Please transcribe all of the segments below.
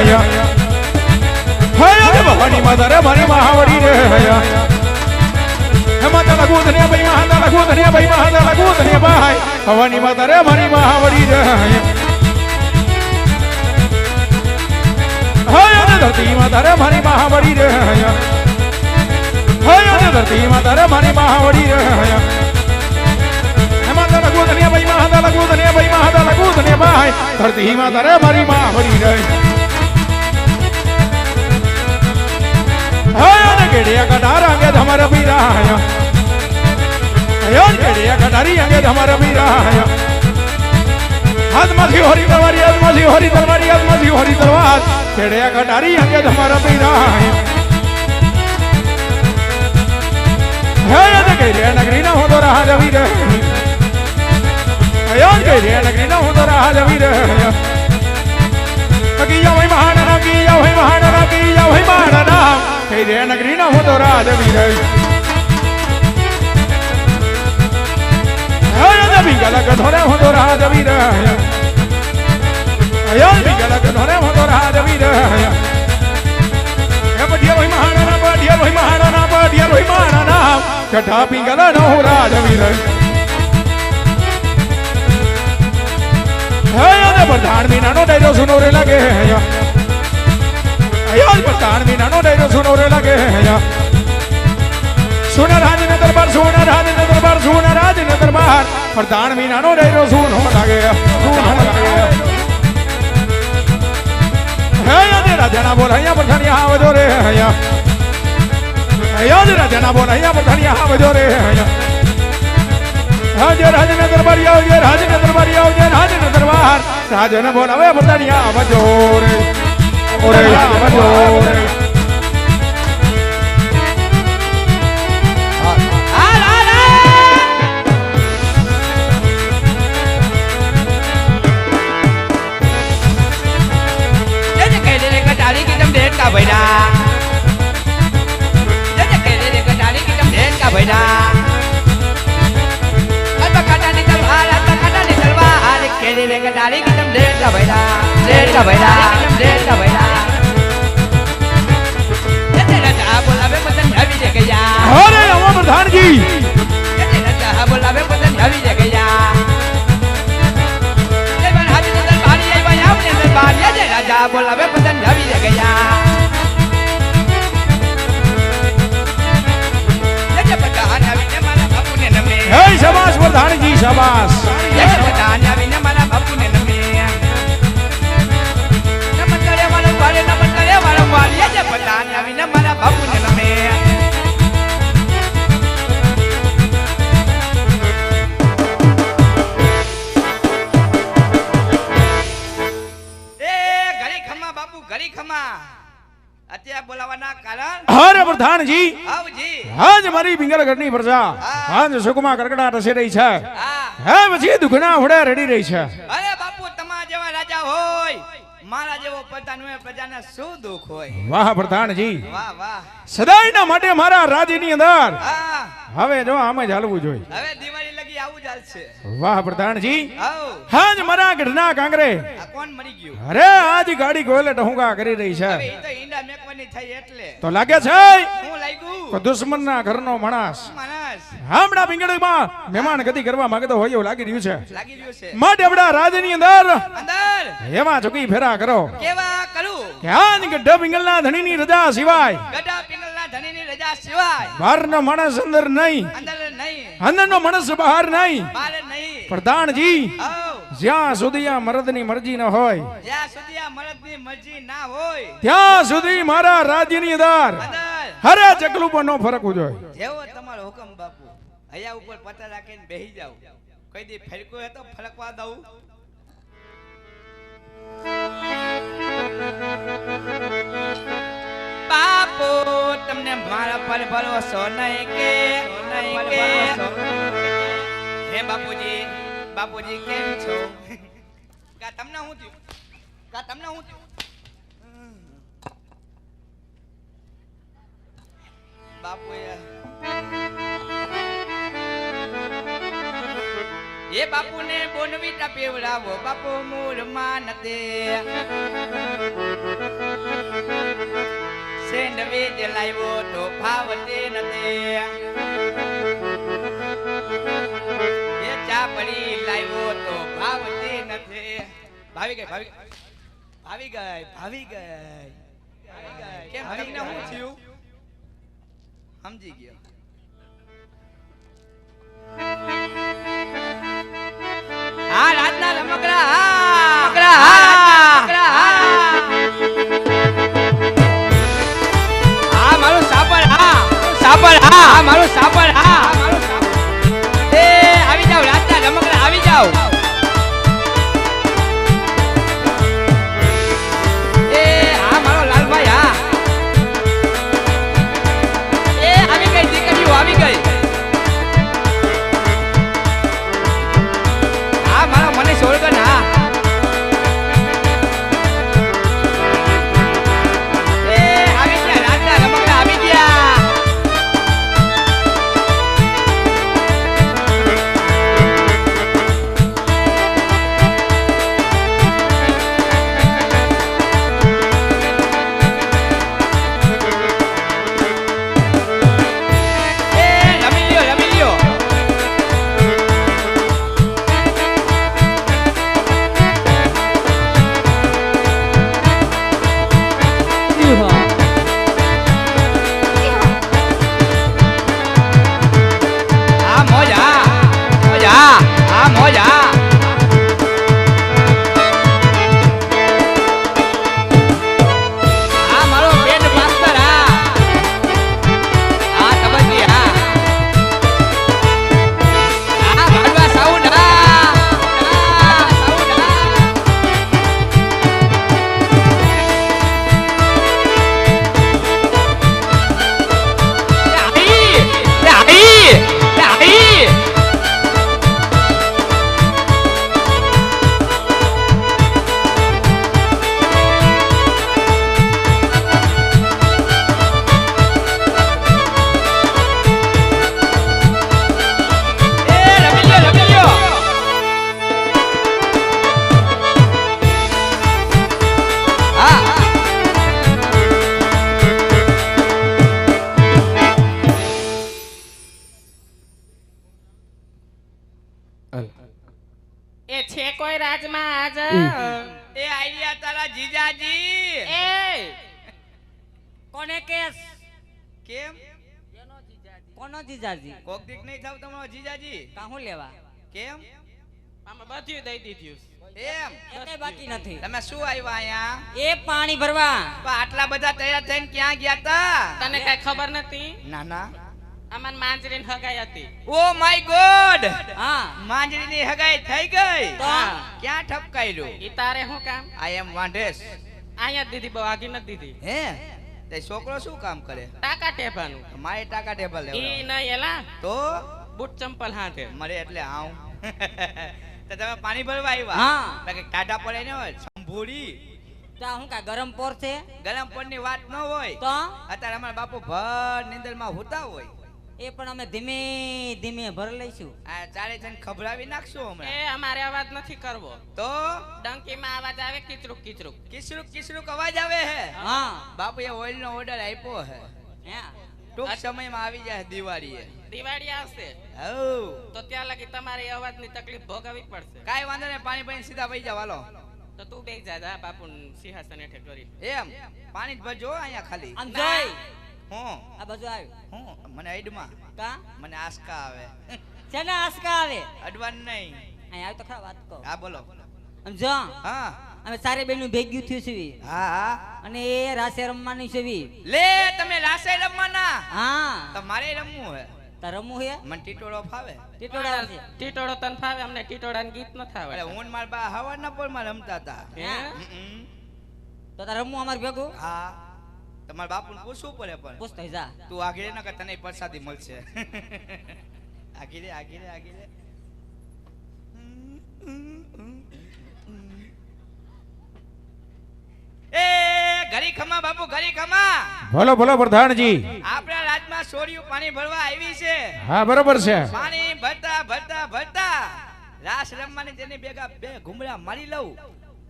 હયા. હયા રે ભવાની માતા રે, મારી મહાવડી રે, હયા. હે માતા લગુ ધનિયા ભાઈ, મહાતા લગુ ધનિયા ભાઈ, મહાતા લગુ ધનિયા ભાઈ. ભવાની માતા રે, મારી મહાવડી રે, હયા. હયા રે ધરતી માતા રે, મારી મહાવડી રે, હયા. હયા રે ધરતી માતા રે, મારી મહાવડી રે, હયા. હે માતા લગુ ધનિયા ભાઈ, મહાતા લગુ ને કેડિયા કટાર અંગે ધમર ને કેડિયા કટારી અંગે ધમર પીરાયા. હાથમાંથી હોરી તલવારી, હાથમાંથી હોરી તલવારી, હાથમાંથી હોરી તલવાર. કેડિયા કટારી અંગે ધમર પીરાયા. હયા ને કેડિયા નગરી ના હોતો રાહ જવી રે કેડિયા નગરી ના હોતો રાહ જવી રે કીયા ભાઈ મહાના કીયા ભાઈ મહાના કીયા ભાઈ મહાના કઈ રે નગરી ના હોતો હય નબી ગલક ધોરે હોતો રાજ વીર હય નબી ગલક ધોરે હોતો ભાઈ મહાના કઠા પિંગલ નો હય ને પ્રધાન મીનાનો ડાયરો સુનો રે લાગે. અયોજ પ્રધાન મીનાનો ડાયરો સુનો રે લાગે હય સોના રાજ ને દરબાર સોના રાજ ને દરબાર સોના રાજ ને દરબાર પ્રધાન મીનાનો ડાયરો સુનો લાગે સુનો લાગે હય ને રાજાના બોલ, અહીંયા પઠાણિયા આવજો રે હય અયોજ રાજાના બોલ, અહીંયા પઠાણિયા આવજો રે હૈયા હાજે રાજને દરબારી આવજે રાજને દરબારી આવજે રાજને દરબાર રાજને બોલાવે બધાની આવજો રે. ઓરે આવજો રે Dari ભૈરા merdeka baiklah, આવા પ્રધાનજી Jadi raja bola be patan dhabi de પ્રધાનજી આજ મારી પિંગલગઢની પ્રજા. આજ સુખમાં કરકડા રસી રહી છે. હા. પછી દુખના હોડે રડી રહી છે. અરે બાપુ તમારા જેવા રાજા હોય મારા જેવો પ્રધાન હોય પ્રજાને શું દુઃખ હોય? વાહ પ્રધાનજી. વાહ વાહ. સદાયના માટે મારા રાજ્યની અંદર હવે જો આમ જ હાલવું જોઈએ. હવે દિવાળી વાહ પ્રધાનજી. હાજ મારા ગઢના કાંગરે. કોણ મરી ગયું? અરે આજ ગાડી ગોયલે ટહુંગા કરી રહી છે. હવે તો ઈંડા મેકવાની થઈ એટલે. તો લાગે છે હું લાગ્યું? દુશ્મનના ઘરનો માણસ. માણસ. હમણાં પિંગળમાં મહેમાન ગતિ કરવા માંગતો હોય એવું લાગી રહ્યું છે. લાગી રહ્યું છે. માટે આપણા રાજની અંદર અંદર. એમાં ચોકી ફેરા કરો. કેવા કરું? કે આજ ગઢ પિંગલના ધણીની રજા સિવાય ગડા પિંગલના ધણીની રજા સિવાય બહારનો માણસ અંદર નહીં. અંદર નહીં. અંદરનો માણસ બહાર નહીં. બાર નહીં. પ્રધાનજી જ્યાં સુધી આ મરદની મરજી ન હોય જ્યાં સુધી આ મરદની મરજી ના હોય ત્યાં સુધી મારા રાજ્યની અંદર અંદર હરે ચકલું પણ ન ફરકવું જોઈએ. જેવો તમારો હુકમ બાપુ. અહીંયા ઉપર પતા રાખીને બેહી જાવ કઈ દી ફરકો હે તો ફરકવા દઉં. બાપુ તમને મારા પર ભરોસો નહીં કે નહીં કે. હે બાપુજી બાપુજી કેમ છો? કા તમને હું થયું? કા તમને હું થયું? બાપુ એ બાપુને બોનવીટા પીવડાવો બાપુ મૂળમાં નતે વેજ લાવ્યો તો ફાવતી નથી. એ ચાપડી લાવ્યો તો ભાવતી નથી. ભાવી ગઈ ભાવી. ભાવી ગઈ ભાવી ગઈ. કેમ થયું? સમજી ગયો. એ છે કોઈ રાજમાં આજ એ. આઈડિયા તારા જીજાજી. એ. કોને કેસ? કેમ? કોનો જીજાજી? કોક દીક નહીં થાવ તમારો જીજાજી. કાહું લેવા? કેમ? આમાં બધું દઈ દીધું એમ? એટલે બાકી નથી. તમે શું આવ્યા અહીંયા? એ પાણી ભરવા. આટલા બધા તૈયાર થઈને ક્યાં ગયા તા? તને કઈ ખબર નથી? ના ના. આમાં માંજરીની હગાઈ હતી. Oh my God! હા. માંજરીની હગાઈ થઈ ગઈ. તો? ક્યાં ઠપકાયલું? ઈ તારે શું કામ? આઈ એમ વાંઢેસ અહીંયા દીધી બહુ આગી નથી દીધી. હે? તે છોકરો શું કામ કરે? ટાકા ટેપાનું. મારે ટાકા ટેબલ ઈ લેવડાવે. નહીં એલા. તો? બૂટ ચંપલ હાથે મરે એટલે આવું. તો તમે પાણી ભરવા આવ્યા? હા. બાકી ટાટા પડે ને હોય સંભોળી. તો હું કા ગરમ પોર છે? ગરમ પડની વાત ન હોય. તો? અત્યારે અમારા બાપુ ભર નિંદરમાં હોતા હોય. એ પણ અમે ધીમે ધીમે ભર લઈશું. આ ચારે જણ ખભરાવી નાખશું એ અમારે અવાજ નથી કરવો. તો? ડંકીમાં અવાજ આવે કિચરુક કિચરુક. કિચરુક કિચરુક અવાજ આવે હે? હા. બાપુએ ઓઇલ નો ઓર્ડર આપ્યો હે. હે? ટૂંક સમયમાં આવી જાય દિવાળીએ. દિવાળી આવશે. હઉ. તો ત્યાં લગી તમારે અવાજની તકલીફ ભોગવવી પડશે. કાઈ વાંધો નહીં પાણી પાણી સીધા વહી જાવ હાલો. તો તું બે જા જા બાપુ સિંહાસન હેઠે કરી. એમ? પાણી જ ભરજો અહીંયા ખાલી. આમ જોઈ હું? આ બાજુ આવ્યો હું? મને અડમાં કા? મને આસકા આવે. છે ને આસકા આવે? અડવાન નહીં. અહીં આવ તો ખરા વાત કહો. હા બોલો. આમ જો. હા. અમે સારી બેનનું ભેગ્યું થયું છે હા હા. અને એ રાસે રમવાની છે લે તમે રાસે રમવાના? હા. તમારે રમવું હે. તાર રમવું હે? મને ટીટોળો ફાવે. ટીટોડા છે ટીટોળો તને ફાવે? અમને ટીટોળાનું ગીત ન અરે એટલે હું બા મારા બા હવારના પોરમાં રમતા હતા. હે? તો તાર રમવું અમાર ભેગું? હા. તમારા બાપુને પૂછવું પડે પણ. પૂછતો જા. તું આગળ ના કર તને પ્રસાદી મળશે. આગળ આગળ આગળ એ. ઘરી ખમા બાપુ ઘરી ખમા. પ્રધાનજી. આપણા રાજમાં સોડિયું પાણી ભરવા આવી છે. હા બરોબર છે. પાણી ભરતા ભરતા ભરતા. રાસ રમવાની તેની ભેગા બે ઘુમડા મારી લઉં.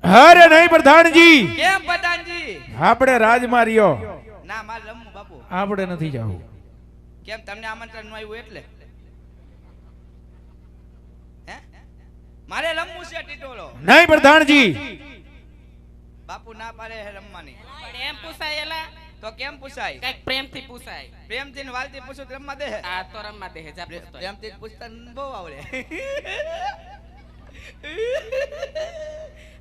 અરે નહીં પ્રધાનજી. કેમ પ્રધાનજી? આપણે રાજમાં રહ્યો ના મારે રમવું બાપુ. આપણે નથી જવું. કેમ તમને આમંત્રણ ન આવ્યું એટલે? હે? મારે રમવું છે ટીટોળો. નહીં પ્રધાનજી. બાપુ ના પાડે હે રમવાની. પણ એમ પૂછાય એલા. તો કેમ પૂછાય? કંઈક પ્રેમથી પૂછાય. પ્રેમથી ને વાલથી પૂછું રમવા દે. આ તો રમવા દે જા પૂછતો. પ્રેમથી પૂછતા ને બહુ આવડે.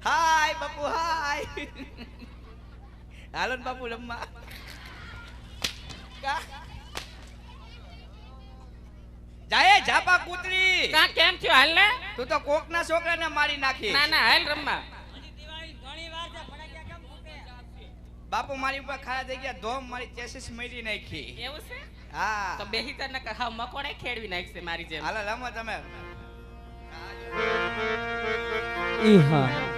હાય બાપુ હાય હાલો ને બાપુ કા? જાય ઝાપા કૂતરી કા કેમ થયો હાલ ને? તું તો કોકના છોકરાને મારી નાખી. ના ના હાલ રમવા. બાપુ મારી ઉપર ખાડા થઈ ગયા ધોમ મારી ચેસીસ મરી નાખી. એવું છે? હા. તો બેહી તને હા મકોડે ખેડવી નાખશે મારી જેમ. હાલો રમો તમે. ઈ હા